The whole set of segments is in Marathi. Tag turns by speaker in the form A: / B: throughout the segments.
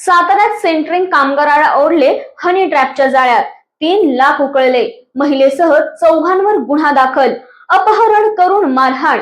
A: साताऱ्यात सेंटरिंग कामगाराला ओढले हनी ट्रॅपच्या जाळ्यात. तीन लाख उकळले. महिलेसह चौघांवर गुन्हा दाखल. अपहरण करून मारहाण.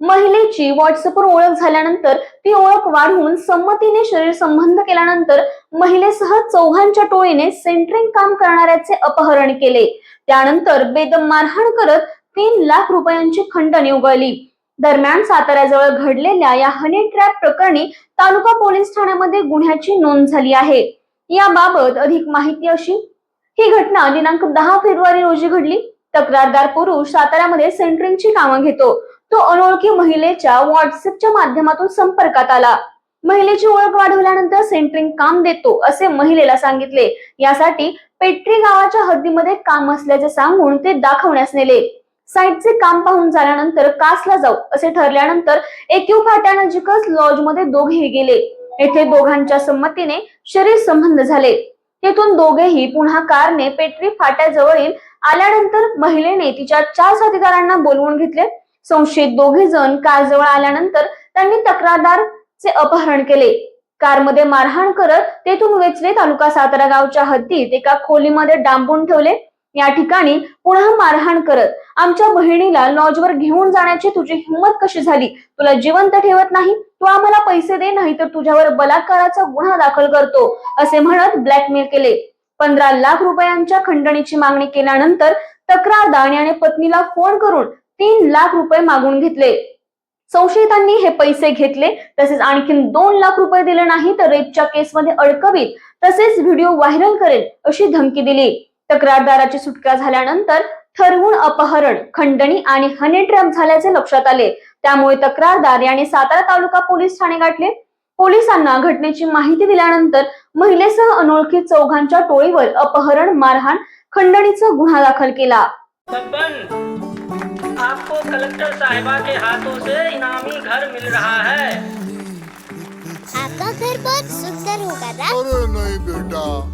A: महिलेची व्हॉट्सअपवर ओळख झाल्यानंतर ती ओळख वाढवून संमतीने शरीर संबंध केल्यानंतर महिलेसह चौघांच्या टोळीने सेंटरिंग काम करणाऱ्याचे अपहरण केले. त्यानंतर बेदम मारहाण करत तीन लाख रुपयांची खंडणी उगळली दरम्यान साताऱ्याजवळ घडलेल्या या हनी ट्रॅप प्रकरणी तालुका पोलीस ठाण्यामध्ये गुन्ह्याची नोंद झाली आहे. याबाबत अधिक माहिती अशी ही घटना दिनांक दहा फेब्रुवारी रोजी घडली. तक्रारदार पुरुष साताऱ्यामध्ये सेंटरिंगची कामं घेतो. तो अनोळखी महिलेच्या व्हॉट्सअपच्या माध्यमातून संपर्कात आला. महिलेची ओळख वाढवल्यानंतर सेंटरिंग काम देतो असे महिलेला सांगितले. यासाठी पेट्री गावाच्या हद्दीमध्ये काम असल्याचे सांगून ते दाखवण्यास नेले. साईटचे काम पाहून झाल्यानंतर कासला जाऊ असे ठरल्यानंतर एकयू फाट्यानजीकच लॉजमध्ये दोघेही गेले. येथे दोघांच्या संमतीने शरीर संबंध झाले. तेथून दोघेही पुन्हा कारने पेट्री फाट्याजवळील आल्यानंतर महिलेने तिच्या चार साथीदारांना बोलवून घेतले. संशयित दोघे जण कार जवळ आल्यानंतर त्यांनी तक्रारदारचे अपहरण केले. कारमध्ये मारहाण करत तेथून वेचले तालुका सातारा गावच्या हद्दीत एका खोलीमध्ये डांबून ठेवले. या ठिकाणी पुन्हा मारहाण करत आमच्या बहिणीला लॉजवर घेऊन जाण्याची तुझी हिंमत कशी झाली? तुला जिवंत ठेवत नाही? तू आम्हाला पैसे दे नाही तर तुझ्यावर बलात्काराचा गुन्हा दाखल करतो असे म्हणत ब्लॅकमेल केले. पंधरा लाख रुपयांच्या खंडणीची मागणी केल्यानंतर तक्रारदार याने पत्नीला फोन करून तीन लाख रुपये मागून घेतले. संशयितांनी हे पैसे घेतले तसेच आणखीन दोन लाख रुपये दिले नाही तर रेपच्या केसमध्ये अडकवीत तसेच व्हिडिओ व्हायरल करेल अशी धमकी दिली. तक्रारदाराची सुटका झाल्यानंतर ठरवून अपहरण खंडणी आणि हनी ट्रॅप झाल्याचे लक्षात आले. त्यामुळे तक्रारदार याने सातारा तालुका पोलीस ठाणे गाठले. पोलिसांना घटनेची माहिती दिल्यानंतर महिलेसह अनोळखी चौघांच्या टोळीवर अपहरण मारहाण खंडणीचा गुन्हा दाखल केला.
B: आपको कलेक्टर साहिबा के हाथों से इनामी घर मिल रहा है।
C: आपका घर बहुत सुंदर होगा ना?
D: अरे नहीं बेटा।